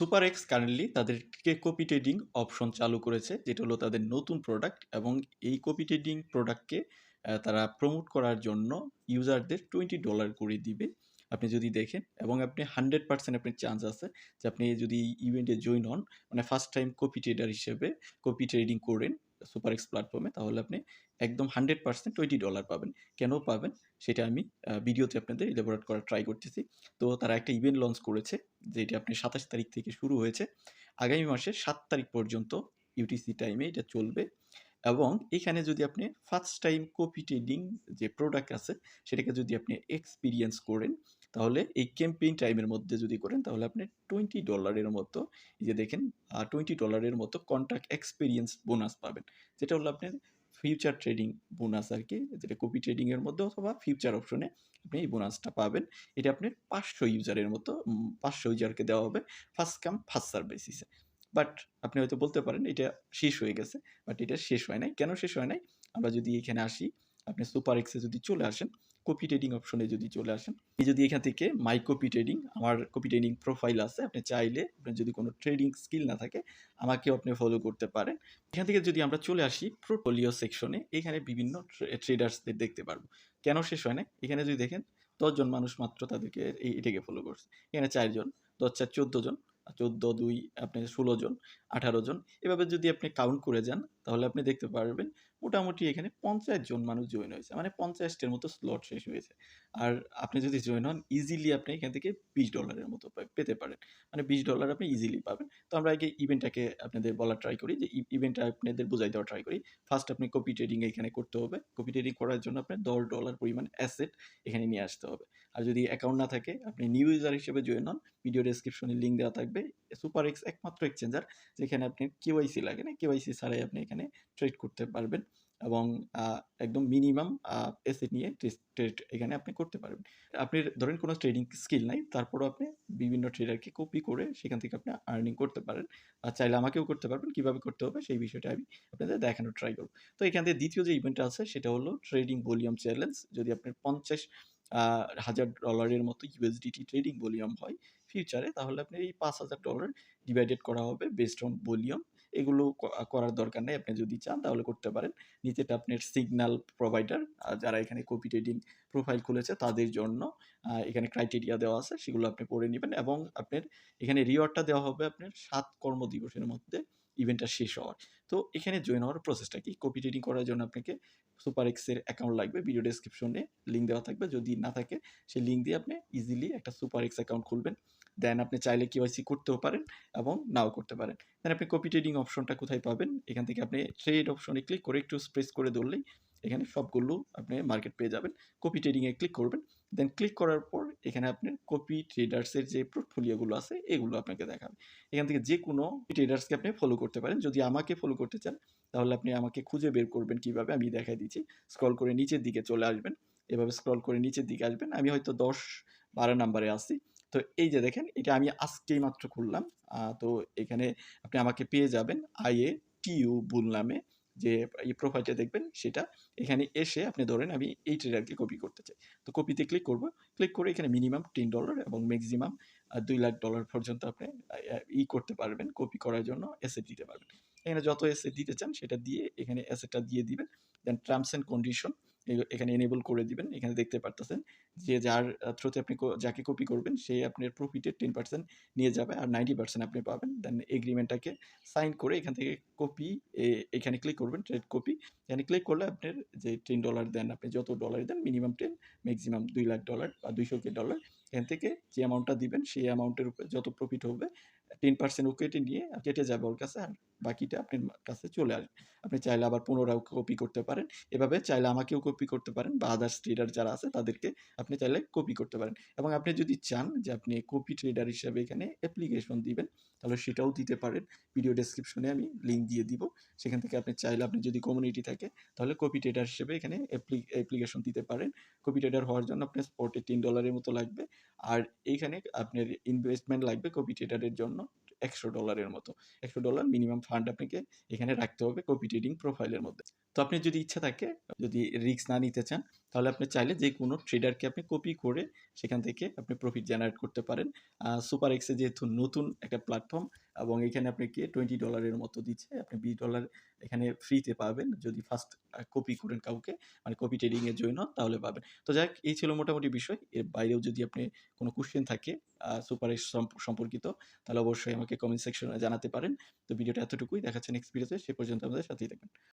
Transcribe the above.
Super X currently তাদেরকে copy trading option চালু করেছে, যেটা হলো তাদের নতুন প্রোডাক্ট এবং এই কপি ট্রেডিং প্রোডাক্টকে তারা প্রমোট করার জন্য ইউজারদের টোয়েন্টি ডলার করে দিবে। আপনি যদি দেখেন এবং আপনি হান্ড্রেড পার্সেন্ট আপনার চান্স আছে যে আপনি যদি ইভেন্টে জয়েন হন মানে ফার্স্ট টাইম কপি ট্রেডার হিসেবে কপি ট্রেডিং করেন। সুপার এক্স প্ল্যাটফর্মে তাহলে আপনি একদম হান্ড্রেড পার্সেন্ট টোয়েন্টি ডলার পাবেন। কেন পাবেন? সেটা আমি ভিডিওতে আপনাদের ইলেবোরেট করার ট্রাই করতেছি। তো তারা একটা ইভেন্ট লঞ্চ করেছে, যেটি আপনি সাতাশ তারিখ থেকে শুরু হয়েছে। আগামী মাসের সাত তারিখ পর্যন্ত ইউটিসি টাইমে এটা চলবে। এবং এখানে যদি আপনি ফার্স্ট টাইম কপি ট্রেডিং যে প্রোডাক্ট আছে, সেটাকে যদি আপনি এক্সপিরিয়েন্স করেন, তাহলে এই ক্যাম্পেইন টাইমের মধ্যে যদি করেন, তাহলে আপনি টোয়েন্টি ডলারের মতো, এই যে দেখেন টোয়েন্টি ডলারের মতো কন্ট্রাক্ট এক্সপিরিয়েন্স বোনাস পাবেন। যেটা হলো আপনার ফিউচার ট্রেডিং বোনাস আর কি যেটা কপি ট্রেডিংয়ের মধ্যে অথবা ফিউচার অপশনে আপনি এই বোনাসটা পাবেন। এটা আপনার পাঁচশো ইউজারের মতো পাঁচশো ইউজারকে দেওয়া হবে ফার্স্ট কাম ফার্স্ট সার্ভিসিসে বাট আপনি হয়তো বলতে পারেন এটা শেষ হয়ে গেছে, বাট এটা শেষ হয় নাই। কেন শেষ হয় নাই? আমরা যদি এখানে আসি, আপনি সুপার এক্সে যদি চলে আসেন, কপি ট্রেডিং অপশনে যদি চলে আসেন এই যদি এখান থেকে মাই কপি ট্রেডিং, আমার কপি ট্রেডিং প্রোফাইল আছে, আপনি চাইলে আপনার যদি কোনো ট্রেডিং স্কিল না থাকে, আমাকেও আপনি ফলো করতে পারেন। এখান থেকে যদি আমরা চলে আসি পোর্টফোলিও সেকশনে এখানে বিভিন্ন ট্রেডার্সদের দেখতে পারব। কেন শেষ হয় না এখানে যদি দেখেন, দশজন মানুষ মাত্র তাদেরকে এই এটাকে ফলো করছে। এখানে চারজন, দশ চার, চোদ্দ জন চোদ্দ দুই আপনি ষোলো জন আঠারো জন। এভাবে যদি আপনি কাউন্ট করে যান তাহলে আপনি দেখতে পারবেন মোটামুটি এখানে পঞ্চাশ জন মানুষ জয়েন হয়েছে। মানে পঞ্চাশটির মতো স্লট শেষ হয়েছে। আর আপনি যদি জয়েন হন ইজিলি আপনি এখান থেকে বিশ ডলারের মতো পেতে পারেন। মানে বিশ ডলার আপনি ইজিলি পাবেন। তো আমরা আগে ইভেন্টটাকে আপনাদের বলার ট্রাই করি যে ইভেন্টটা আপনাদের বোঝাই দেওয়ার ট্রাই করি। ফার্স্ট আপনি কপি ট্রেডিং এখানে করতে হবে। কপি ট্রেডিং করার জন্য আপনার দশ ডলার পরিমাণ অ্যাসেট এখানে নিয়ে আসতে হবে। আর যদি অ্যাকাউন্ট না থাকে, আপনি নিউ ইউজার হিসেবে জয়েন হন। ভিডিও ডেসক্রিপশনে লিঙ্ক দেওয়া থাকবে। সুপার এক্স একমাত্র এক্সচেঞ্জার যেখানে আপনি কেওয়াইসি লাগে না? কেওয়াইসি ছাড়াই আপনি এখানে ট্রেড করতে পারবেন এবং একদম মিনিমাম এসেট নিয়ে ট্রেড এখানে আপনি করতে পারবেন। আপনি ধরেন কোনো ট্রেডিং স্কিল নাই, তারপরও আপনি বিভিন্ন ট্রেডারকে কপি করে সেখান থেকে আপনি আর্নিং করতে পারেন। আর চাইলে আমাকেও করতে পারবেন, কীভাবে করতে হবে সেই বিষয়টা আমি আপনাদের দেখানোর ট্রাই করব। তো এখান থেকে দ্বিতীয় যে ইভেন্টটা আছে, সেটা হলো ট্রেডিং ভলিউম চ্যালেঞ্জ যদি আপনার পঞ্চাশ হাজার ডলারের মতো ইউএসডিটি ট্রেডিং ভলিউম হয় ফিউচারে তাহলে আপনি এই পাঁচ হাজার ডলার ডিভাইডেড করা হবে বেসড অন ভলিউম এগুলো করার দরকার নেই। আপনি যদি চান তাহলে করতে পারেন। নিচেটা আপনার সিগন্যাল প্রোভাইডার যারা এখানে কপি ট্রেডিং প্রোফাইল খুলেছে তাদের জন্য এখানে ক্রাইটেরিয়া দেওয়া আছে, সেগুলো আপনি পড়ে নেবেন এবং আপনার এখানে রিওয়ার্ডটা দেওয়া হবে আপনার সাত কর্মদিবসের মধ্যে ইভেন্টটা শেষ হওয়ার। তো এখানে জয়েন হওয়ার প্রসেসটা কি? কপি ট্রেডিং করার জন্য আপনাকে সুপার এক্সের অ্যাকাউন্ট লাগবে ভিডিও ডেসক্রিপশনে লিঙ্ক দেওয়া থাকবে। যদি না থাকে, সেই লিঙ্ক দিয়ে আপনি ইজিলি একটা সুপার এক্স অ্যাকাউন্ট খুলবেন। দেন আপনি চাইলে কেওয়াইসি করতেও পারেন এবং নাও করতে পারেন। দেন আপনি কপি ট্রেডিং অপশনটা কোথায় পাবেন? এখান থেকে আপনি ট্রেড অপশনে ক্লিক করে একটু স্প্রেস করে ধরলেই এখানে সবগুলো আপনি মার্কেট পেয়ে যাবেন। কপি ট্রেডিংয়ে ক্লিক করবেন। দেন ক্লিক করার পর এখানে আপনার কপি ট্রেডার্সের যে পোর্টফোলিওগুলো আছে, এগুলো আপনাকে দেখাবে। এখান থেকে যে কোনো ট্রেডার্সকে আপনি ফলো করতে পারেন। যদি আমাকে ফলো করতে চান, তাহলে আপনি আমাকে খুঁজে বের করবেন কীভাবে? আমি দেখাই দিচ্ছি। স্ক্রল করে নিচের দিকে চলে আসবেন। এভাবে স্ক্রল করে নিচের দিকে আসবেন। আমি হয়তো দশ বারো নাম্বারে আসি তো এই যে দেখেন, এটা আমি আজকেই মাত্র খুললাম। তো এখানে আপনি আমাকে পেয়ে যাবেন আইএ টিইউ বুল নামে যে এই প্রোফাইলটা দেখবেন, সেটা এখানে এসে আপনি ধরেন আমি এই ট্রেডারকে কপি করতে চাই। তো কপিতে ক্লিক করব। ক্লিক করে এখানে মিনিমাম টেন ডলার এবং ম্যাক্সিমাম দুই লাখ ডলার পর্যন্ত আপনি ই করতে পারবেন কপি করার জন্য এসে দিতে পারবেন। এখানে যত এসে দিতে চান, সেটা দিয়ে এখানে এসেটা দিয়ে দিবেন। দেন টার্মস অ্যান্ড কন্ডিশন এখানে এনেবল করে দিবেন, এখানে দেখতে পারতেছেন যে যার থ্রুতে আপনি যাকে কপি করবেন, সে আপনার প্রফিটের টেন পার্সেন্ট নিয়ে যাবে আর নাইনটি পার্সেন্ট আপনি পাবেন। দেন এগ্রিমেন্টটাকে সাইন করে এখান থেকে কপি এখানে ক্লিক করবেন ট্রেড কপি এখানে ক্লিক করলে আপনার যে টেন ডলার দেন, আপনি যত ডলার দেন মিনিমাম টেন ম্যাক্সিমাম দুই লাখ ডলার বা দুইশো কে ডলার এখান থেকে যে অ্যামাউন্টটা দিবেন, সেই অ্যামাউন্টের উপরে যত প্রফিট হবে টেন পার্সেন্ট ও কেটে নিয়ে কেটে যাবে ওর কাছে, আর বাকিটা আপনার কাছে চলে আসবে আপনি চাইলে আবার পুনরায় কপি করতে পারেন। এভাবে চাইলে আমাকেও কপি করতে পারেন বা আদার্স ট্রেডার যারা আছে তাদেরকে আপনি চাইলে কপি করতে পারেন। এবং আপনি যদি চান যে আপনি কপি ট্রেডার হিসাবে এখানে অ্যাপ্লিকেশন দিবেন, তাহলে সেটাও দিতে পারেন। ভিডিও ডেসক্রিপশনে আমি লিঙ্ক দিয়ে দিব। সেখান থেকে আপনি চাইলে আপনি যদি কমিউনিটি থাকে, তাহলে কপি ট্রেডার হিসেবে এখানে অ্যাপ্লিকেশন দিতে পারেন। কপি ট্রেডার হওয়ার জন্য আপনার স্পটে তিন ডলারের মতো লাগবে। আর এইখানে আপনার ইনভেস্টমেন্ট লাগবে কপি ট্রেডারের জন্য। একশো ডলারের মতো। একশো ডলার মিনিমাম ফান্ড আপনাকে এখানে রাখতে হবে কপি ট্রেডিং প্রোফাইলের মধ্যে। তো আপনি যদি ইচ্ছা থাকে, যদি রিস্ক না নিতে চান, তাহলে আপনি চাইলে যে কোনো ট্রেডারকে আপনি কপি করে সেখান থেকে আপনি প্রফিট জেনারেট করতে পারেন। সুপার এক্সে যেহেতু নতুন একটা প্ল্যাটফর্ম এবং এখানে আপনাকে $20 এর মতো দিচ্ছে। আপনি $20 এখানে ফ্রিতে পাবেন যদি ফার্স্ট কপি করেন কাউকে, মানে কপি ট্রেডিং এ জয়েন হন তাহলে পাবেন। তো যাই হোক এই ছিল মোটামুটি বিষয়। এর বাইরেও যদি আপনি কোনো কোশ্চেন থাকে সুপার এক্স সম্প সম্পর্কিত তাহলে অবশ্যই আমাকে কমেন্ট সেকশনে জানাতে পারেন। তো ভিডিওটা এতটুকুই। দেখা হচ্ছে নেক্সট ভিডিওতে। সে পর্যন্ত আমাদের সাথেই থাকবেন।